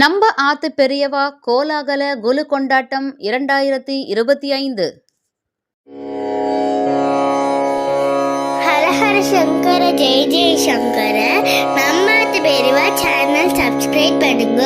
நம்ம ஆத்து பெரியவா கோலாகல குலு கொண்டாட்டம் இரண்டாயிரத்தி இருபத்தி ஐந்து. ஹரஹர சங்கர ஜெய ஜெய சங்கர. நம்மாத்து பெரியவா சேனல் சப்ஸ்கிரைப் பண்ணுங்க.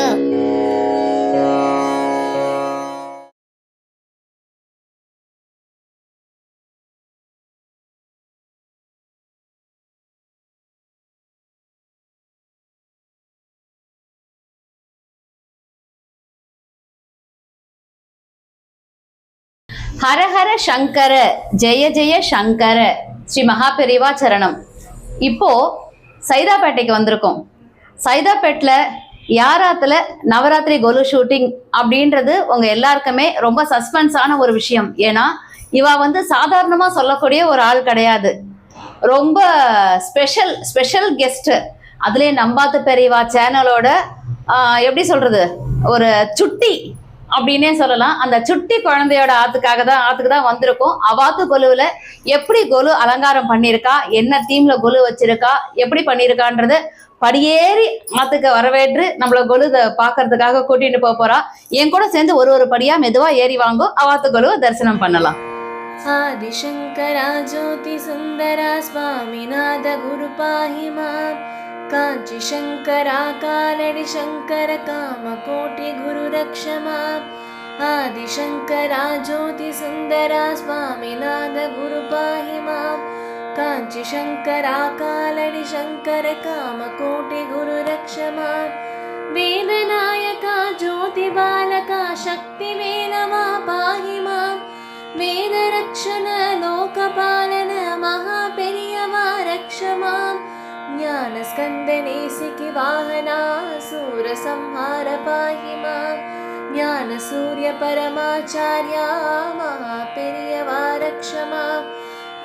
ஹரஹர சங்கர ஜெய ஜெய சங்கர ஸ்ரீ மகாபெரிவா சரணம். இப்போ சைதாப்பேட்டைக்கு வந்திருக்கோம். சைதாப்பேட்டில் யாராத்துல நவராத்திரி கொலு ஷூட்டிங் அப்படின்றது உங்க எல்லாருக்குமே ரொம்ப சஸ்பென்ஸான ஒரு விஷயம். ஏன்னா இவா வந்து சாதாரணமா சொல்லக்கூடிய ஒரு ஆள் கிடையாது. ரொம்ப ஸ்பெஷல் ஸ்பெஷல் கெஸ்ட் அதுலேயே நம்பாத்து பெரியவா சேனலோட எப்படி சொல்றது? ஒரு சுட்டி. அப்படின்னே சொல்லலாம். அந்த சுட்டி குழந்தையோட ஆத்துக்காக தான் ஆத்துக்கு தான் வந்திருக்கும் அவாத்து கொலுவில் எப்படி கொலு அலங்காரம் பண்ணியிருக்கா என்ன தீம்ல கொலு வச்சிருக்கா? எப்படி பண்ணியிருக்கான்றது படியேறி மாத்துக்கு வரவேற்று நம்மள கொலு பாக்குறதுக்காக கூட்டிட்டு போக போறா. என் கூட சேர்ந்து ஒரு ஒரு படியா மெதுவா ஏறி வாங்கும். அவாத்து கொலுவை தரிசனம் பண்ணலாம். ஆதிசங்கரா ஜோதி சுந்தரா சுவாமிநாத குரு பாஹிமா. काञ्चीशङ्कर आकालणि आदिशङ्करा ज्योतिसुन्दरा स्वामिनाथ मां मा काञ्चिशङ्कर वेदनायका ज्योतिबालका शक्तिमेनवा पाहि मां वेदरक्षण लोकपालन महाप्रिय रक्ष माम् ज्ञानस्कन्दनेसिकि वाहना सूरसंहार पाहि मां ज्ञानसूर्यपरमाचार्या महापेरियवा रक्ष मां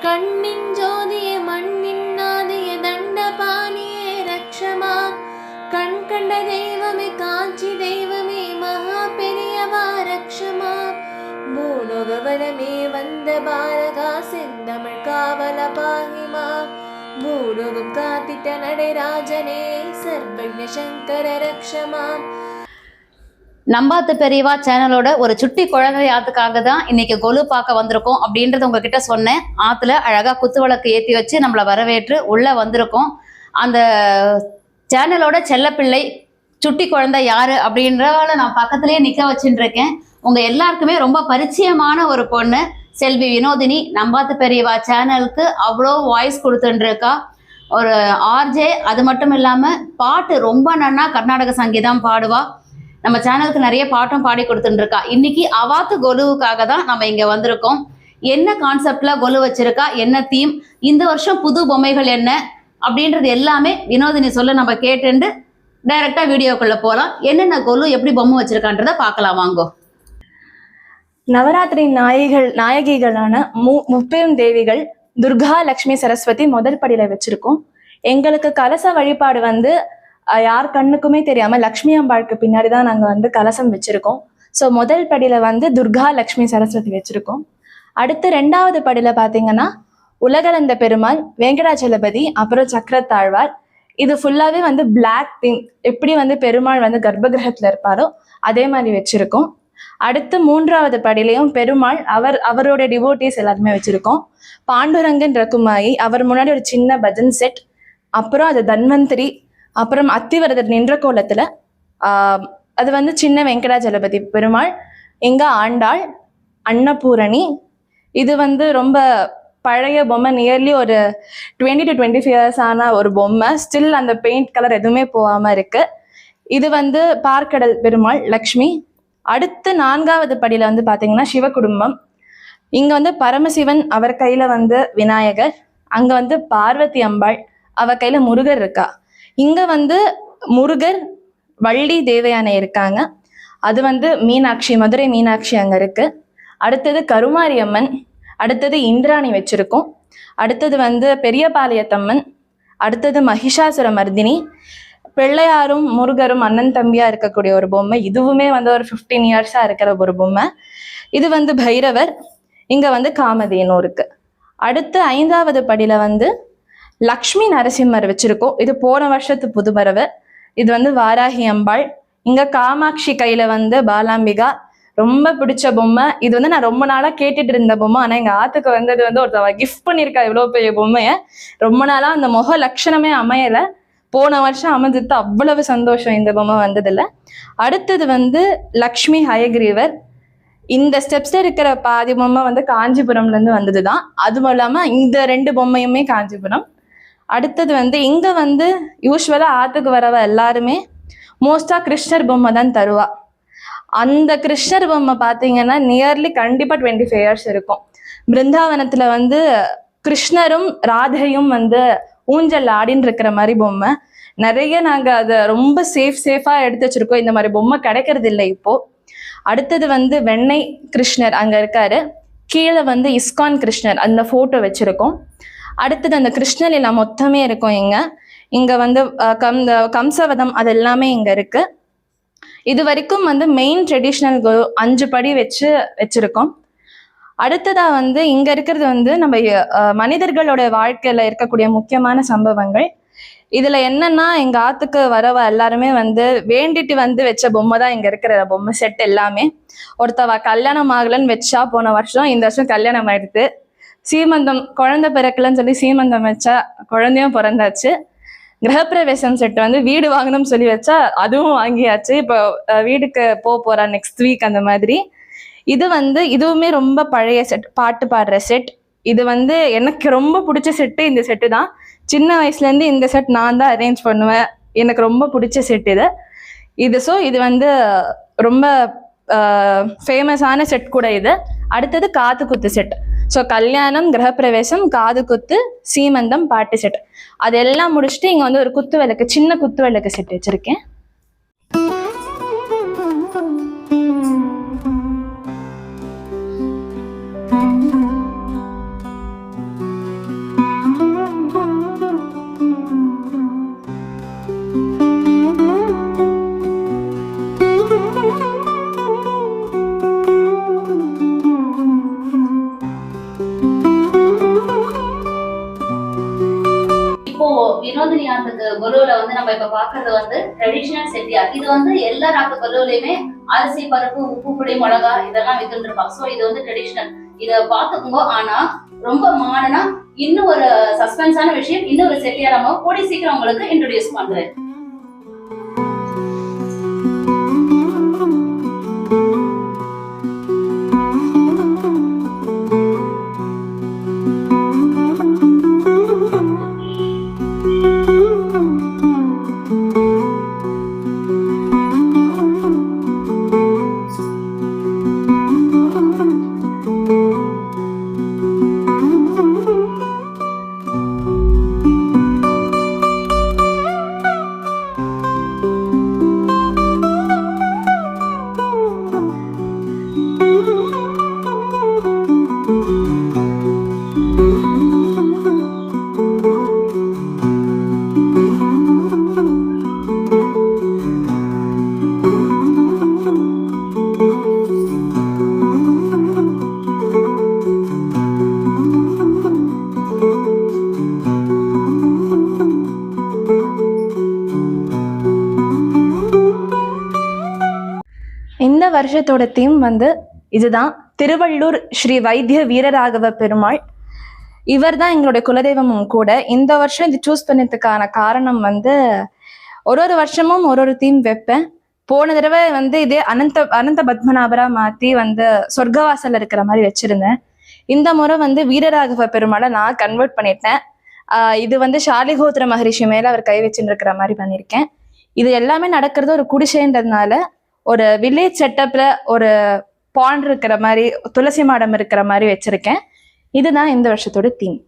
கண்ணிஞ்சோதிய மண்ணின்னாதிய தண்டபாணியே ரக்ஷமா கண் கண்ட தெய்வமே காஞ்சி தெய்வமே மகா பெரியவா ரக்ஷமா பூலோகவனமே வந்த பாரகா செந்தமிழ் காவல பாகிமா பூலோகம் காத்திட்ட நடராஜனே சர்வஜ சங்கர ரக்ஷமாம் நம்பாத்து பெரியவா சேனலோட ஒரு சுட்டி குழந்தை ஆத்துக்காக தான் இன்னைக்கு கொலு பார்க்க வந்திருக்கோம் அப்படின்றத உங்ககிட்ட சொன்னேன். ஆத்துல அழகா குத்து விளக்கு ஏத்தி வச்சு நம்மளை வரவேற்று உள்ள வந்திருக்கோம். அந்த சேனலோட செல்லப்பிள்ளை சுட்டி குழந்தை யாரு அப்படின்றவளை நான் பக்கத்துலேயே நிக்க வச்சுட்டு இருக்கேன். உங்க எல்லாருக்குமே ரொம்ப பரிச்சயமான ஒரு பொண்ணு. செல்வி வினோதினி நம்பாத்து பெரியவா சேனலுக்கு அவ்வளோ வாய்ஸ் கொடுத்துட்டு ஒரு ஆர்ஜே அது மட்டும் இல்லாமல் பாட்டு ரொம்ப நன்னா கர்நாடக சங்கீதம் பாடுவா. நம்ம சேனலுக்கு நிறைய பாட்டும் பாடி கொடுத்துட்டு இன்னைக்கு அவாத்து கொலுவுக்காக தான் நம்ம இங்கே வந்திருக்கோம். என்ன கான்செப்டில் கொலு வச்சிருக்கா? என்ன தீம் இந்த வருஷம் புது பொம்மைகள் என்ன? அப்படின்றது எல்லாமே வினோதினி சொல்ல நம்ம கேட்டுண்டு டைரக்டா வீடியோக்குள்ளே போகலாம் என்னென்ன கொலு எப்படி பொம்மை வச்சிருக்கான்றத பார்க்கலாம். வாங்கோ. நவராத்திரி நாயகிகள் நாயகிகளான மு முப்பெரும் தேவிகள் துர்கா லக்ஷ்மி சரஸ்வதி முதல் படியில வச்சிருக்கோம். எங்களுக்கு கலச வழிபாடு வந்து யார் கண்ணுக்குமே தெரியாம லக்ஷ்மி அம்பாளுக்கு பின்னாடி தான் நாங்க வந்து கலசம் வச்சிருக்கோம். ஸோ முதல் படியில வந்து துர்கா லக்ஷ்மி சரஸ்வதி வச்சிருக்கோம். அடுத்து ரெண்டாவது படியில பாத்தீங்கன்னா உலகளந்த பெருமாள் வெங்கடாச்சலபதி அப்புறம் சக்கரத்தாழ்வார். இது ஃபுல்லாவே வந்து பிளாக் திங் எப்படி வந்து பெருமாள் வந்து கர்ப்பகிரகத்துல இருப்பாரோ அதே மாதிரி வச்சிருக்கோம். அடுத்து மூன்றாவது படியிலையும் பெருமாள் அவர் அவரோட டிவோட்டிஸ் எல்லாருமே வச்சிருக்கோம். பாண்டுரங்கன் ரகுமாயி அவர் முன்னாடி ஒரு சின்ன பஜன் செட் அப்புறம் அது தன்வந்திரி அப்புறம் அத்திவரதர் நின்ற கோலத்துல ஆஹ், அது வந்து சின்ன வெங்கடாஜலபதி பெருமாள் எங்க ஆண்டாள் அன்னபூரணி இது வந்து ரொம்ப பழைய பொம்மை நியர்லி ஒரு twenty to twenty five years ஆன ஒரு பொம்மை. ஸ்டில் அந்த பெயிண்ட் கலர் எதுவுமே போகாம இருக்கு. இது வந்து பார்க்கடல் பெருமாள் லக்ஷ்மி அடுத்து நான்காவது படியில வந்து பாத்தீங்கன்னா சிவ குடும்பம் இங்க வந்து பரமசிவன் அவர் கையில வந்து விநாயகர் அங்க வந்து பார்வதி அம்பாள் அவ கையில முருகர் இருக்கா. இங்க வந்து முருகர் வள்ளி தேவயானை இருக்காங்க. அது வந்து மீனாட்சி மதுரை மீனாட்சி அங்க இருக்கு. அடுத்தது கருமாரி அம்மன் அடுத்தது இந்திராணி வச்சிருக்கோம். அடுத்தது வந்து பெரியபாளையத்தம்மன் அடுத்தது மகிஷாசுர மர்தினி பிள்ளையாரும் முருகரும் அண்ணன் தம்பியா இருக்கக்கூடிய ஒரு பொம்மை. இதுவுமே வந்து ஒரு 15 இயர்ஸா இருக்கிற ஒரு பொம்மை. இது வந்து பைரவர் இங்க வந்து காமதேனு இருக்கு அடுத்து ஐந்தாவது படியில வந்து லக்ஷ்மி நரசிம்மர் வச்சிருக்கோம். இது போன வருஷத்து புதுமரவு. இது வந்து வாராகி அம்பாள். இங்க காமாட்சி கையில வந்து பாலாம்பிகா. ரொம்ப பிடிச்ச பொம்மை. இது வந்து நான் ரொம்ப நாளா கேட்டுட்டு இருந்த பொம்மை. ஆனா எங்க ஆத்துக்கு வந்தது வந்து ஒருத்தவ கிஃப்ட் பண்ணியிருக்கா இவ்வளவு பெரிய பொம்மைய. ரொம்ப நாளா அந்த முக லட்சணமே அமையல. போன வருஷம் அமர்ந்தது அவ்வளவு சந்தோஷம் இந்த பொம்மை வந்ததுல அடுத்தது வந்து லக்ஷ்மி ஹயக்ரீவர். இந்த ஸ்டெப்ஸ்ல இருக்கிற பாதி பொம்மை வந்து காஞ்சிபுரம்ல இருந்து வந்ததுதான். அதுவும் இல்லாம இந்த ரெண்டு பொம்மையுமே காஞ்சிபுரம். அடுத்தது வந்து இங்க வந்து யூஸ்வலா ஆத்துக்கு வரவ எல்லாருமே மோஸ்டா கிருஷ்ணர் பொம்மை தான் தருவா. அந்த கிருஷ்ணர் பொம்மை பார்த்தீங்கன்னா நியர்லி கண்டிப்பா டுவெண்ட்டி ஃபைவ் இயர்ஸ் இருக்கும். பிருந்தாவனத்துல வந்து கிருஷ்ணரும் ராதையும் வந்து ஊஞ்சல் ஆடின்னு இருக்கிற மாதிரி பொம்மை. நிறைய நாங்கள் அதை ரொம்ப சேஃப் சேஃபாக எடுத்து வச்சுருக்கோம். இந்த மாதிரி பொம்மை கிடைக்கிறது இல்லை இப்போது அடுத்தது வந்து வெண்ணெய் கிருஷ்ணர் அங்கே இருக்காரு. கீழே வந்து இஸ்கான் கிருஷ்ணர் அந்த ஃபோட்டோ வச்சுருக்கோம். அடுத்தது அந்த கிருஷ்ணலீலா மொத்தமே இருக்கும் இங்கே. இங்கே வந்து கம் கம்சவதம் அது எல்லாமே இங்கே இருக்குது இது வரைக்கும் வந்து மெயின் ட்ரெடிஷ்னல் அஞ்சு படி வச்சு வச்சுருக்கோம். அடுத்ததா வந்து இங்க இருக்கிறது வந்து நம்ம மனிதர்களோட வாழ்க்கையில இருக்கக்கூடிய முக்கியமான சம்பவங்கள். இதுல என்னன்னா எங்க ஆத்துக்கு வரவ எல்லாருமே வந்து வேண்டிட்டு வந்து வச்ச பொம்மை தான் இங்க இருக்கிற பொம்மை செட் எல்லாமே. ஒருத்தவ கல்யாணம் ஆகலன்னு வச்சா போன வருஷம் இந்த வருஷம் கல்யாணம் ஆயிடுது. சீமந்தம் குழந்தை பிறக்கலன்னு சொல்லி சீமந்தம் வச்சா குழந்தையும் பிறந்தாச்சு. கிரகப்பிரவேசம் செட் வந்து வீடு வாங்கணும்னு சொல்லி வச்சா அதுவும் வாங்கியாச்சு. இப்போ வீடுக்கு வீட்டுக்கு போக போறா நெக்ஸ்ட் வீக் அந்த மாதிரி. இது வந்து இதுவுமே ரொம்ப பழைய செட் பாட்டு பாடுற செட் இது வந்து எனக்கு ரொம்ப பிடிச்ச செட்டு இந்த செட்டு தான். சின்ன வயசுலேருந்து இந்த செட் நான் தான் அரேஞ்ச் பண்ணுவேன். எனக்கு ரொம்ப பிடிச்ச செட் இது. இது ஸோ இது வந்து ரொம்ப ஃபேமஸான செட் கூட இது. அடுத்தது காது குத்து செட் ஸோ கல்யாணம் கிரகப்பிரவேசம் காது குத்து சீமந்தம் பாட்டு செட் அதெல்லாம் முடிச்சுட்டு இங்கே வந்து ஒரு குத்து விளக்கு சின்ன குத்து விளக்கு செட் வச்சுருக்கேன் வந்து ட்ரெடிஷனல் செட்டியார் இது வந்து எல்லா நாட்டு பல்லுவலையுமே அரிசி பருப்பு உப்பு புளி மிளகா இதெல்லாம் வித்துட்டு இருப்பாங்க சோ இது வந்து ட்ரெடிஷனல் இத பாத்துக்கோங்க ஆனா ரொம்ப மாடனா இன்னும் ஒரு சஸ்பென்ஸான விஷயம் இன்னொரு செட்டியார் நம்ம கூடி சீக்கிரம் உங்களுக்கு இன்ட்ரடியூஸ் பண்றேன். வருஷத்தோட தீம் வந்து இதுதான். திருவள்ளூர் ஸ்ரீ வைத்திய வீரராகவ பெருமாள். இவர் தான் எங்களுடைய குலதெய்வமும் கூட. இந்த வருஷம் இது சூஸ் பண்ணதுக்கான காரணம் வந்து ஒரு ஒரு வருஷமும் ஒரு ஒரு தீம் வைப்பேன். போன தடவை வந்து இதே அனந்த அனந்த பத்மநாபரா மாத்தி வந்து சொர்க்கவாசல்ல இருக்கிற மாதிரி வச்சிருந்தேன். இந்த முறை வந்து வீரராகவ பெருமாளை நான் கன்வெர்ட் பண்ணிட்டேன். இது வந்து ஷாலிகோத்திர மகரிஷி மேல அவர் கை வச்சுட்டு இருக்கிற மாதிரி பண்ணியிருக்கேன். இது எல்லாமே நடக்கிறது ஒரு குடிசைன்றதுனால ஒரு வில்லேஜ் செட்டப்ல ஒரு பாண்ட் இருக்கிற மாதிரி துளசி மாடம் இருக்கிற மாதிரி வச்சிருக்கேன். இதுதான் இந்த வருஷத்தோட தீம்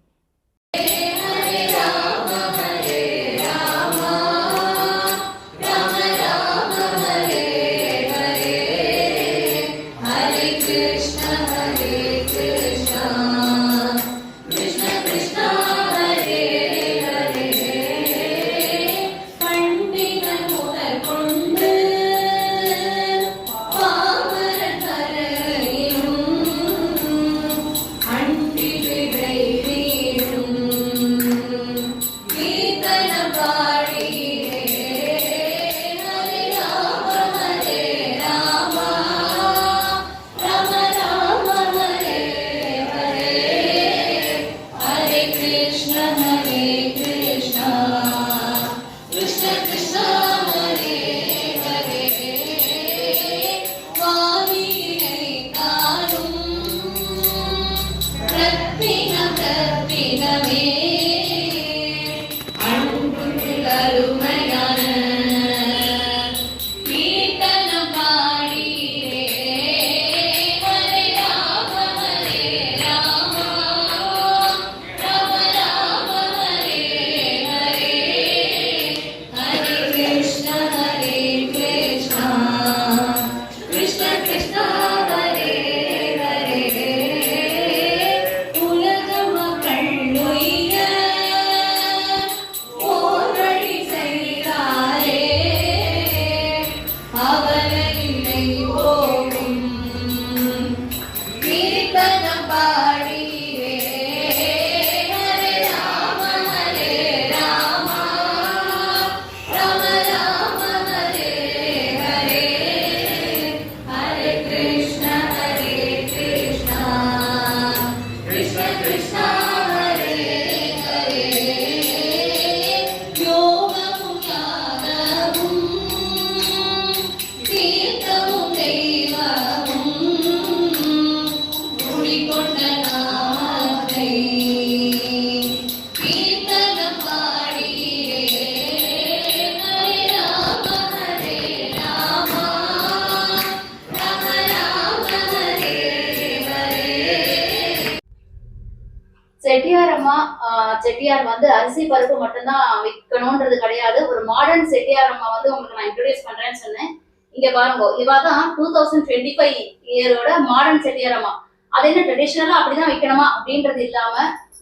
செட்டியார் வந்து அரிசி பருப்பு மட்டும்தான் விற்கணும்ன்றது கிடையாது. ஒரு மாடர்ன் செட்டியார் அம்மா வந்து உங்களுக்கு நான் இன்ட்ரடியூஸ் பண்றேன்னு சொன்னேன். இங்க பாருங்க இவ தான் டூ தௌசண்ட் டுவெண்ட்டி ஃபைவ் இயரோட மாடர்ன் செட்டியார் அம்மா. அது என்ன ட்ரெடிஷ்னலா அப்படிதான் வைக்கணுமா அப்படின்றது இல்லாம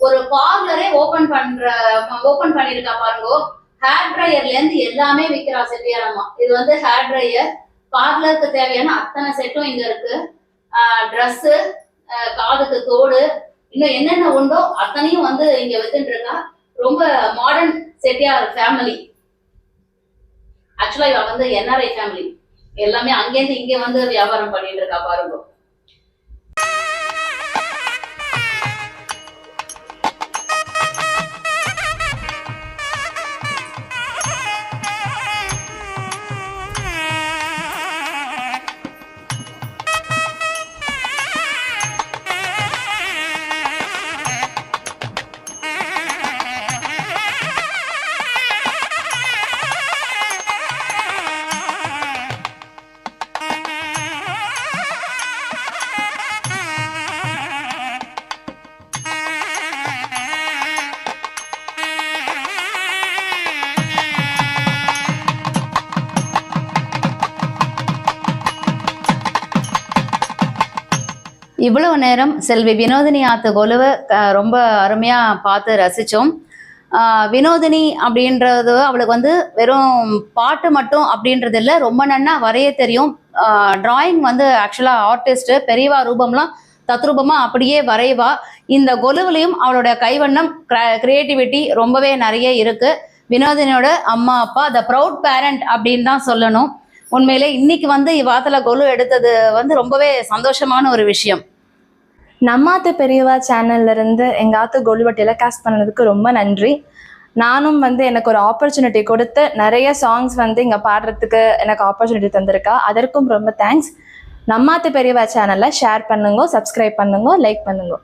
ஒரு பார்லரே ஓபன் பண்ற ஓபன் பண்ணிருக்கா பாருங்க ஹேர் ட்ரையர்ல இருந்து எல்லாமே விற்கிறா செட்டியார் அம்மா. இது வந்து ஹேர் ட்ரையர் பார்லருக்கு தேவையான அத்தனை செட்டும் இங்க இருக்கு. ட்ரெஸ்ஸு காதுக்கு தோடு இன்னும் என்னென்ன உண்டோ அத்தனையும் வந்து இங்க வச்சுட்டு இருக்கா ரொம்ப மாடர்ன் செட்டியார் ஃபேமிலி ஆக்சுவலா இவ வந்து என்ஆர்ஐ ஃபேமிலி எல்லாமே அங்கேருந்து இங்க வந்து வியாபாரம் பண்ணிட்டு இருக்கா பாருங்க. இவ்வளவு நேரம் செல்வி வினோதினி ஆத்து கொலுவை ரொம்ப அருமையா பார்த்து ரசிச்சோம். வினோதினி அப்படின்றது அவளுக்கு வந்து வெறும் பாட்டு மட்டும் அப்படின்றது இல்லை ரொம்ப நன்னா வரைய தெரியும். டிராயிங் வந்து ஆக்சுவலாக ஆர்டிஸ்ட் பெரியவா ரூபம்லாம் தத்ரூபமா அப்படியே வரைவா. இந்த கொலுவிலையும் அவளுடைய கைவண்ணம் கிரியேட்டிவிட்டி ரொம்பவே நிறைய இருக்கு. வினோதினியோட அம்மா அப்பா த ப்ரௌட் பேரண்ட் அப்படின்னு தான் சொல்லணும். உண்மையிலே இன்னைக்கு வந்து இவ்வாத்துல கொலு எடுத்தது வந்து ரொம்பவே சந்தோஷமான ஒரு விஷயம். நம்மாத்து பெரியவா சேனல்ல இருந்து எங்க ஆத்து கோல்டு டெலிகாஸ்ட் பண்ணதுக்கு ரொம்ப நன்றி. நானும் வந்து எனக்கு ஒரு ஆப்பர்ச்சுனிட்டி கொடுத்து நிறைய சாங்ஸ் வந்து இங்க பாடுறதுக்கு எனக்கு ஆப்பர்ச்சுனிட்டி தந்திருக்கா. அதற்கும் ரொம்ப தேங்க்ஸ் நம்மாத்து பெரியவா சேனலை ஷேர் பண்ணுங்க சப்ஸ்கிரைப் பண்ணுங்க லைக் பண்ணுங்க.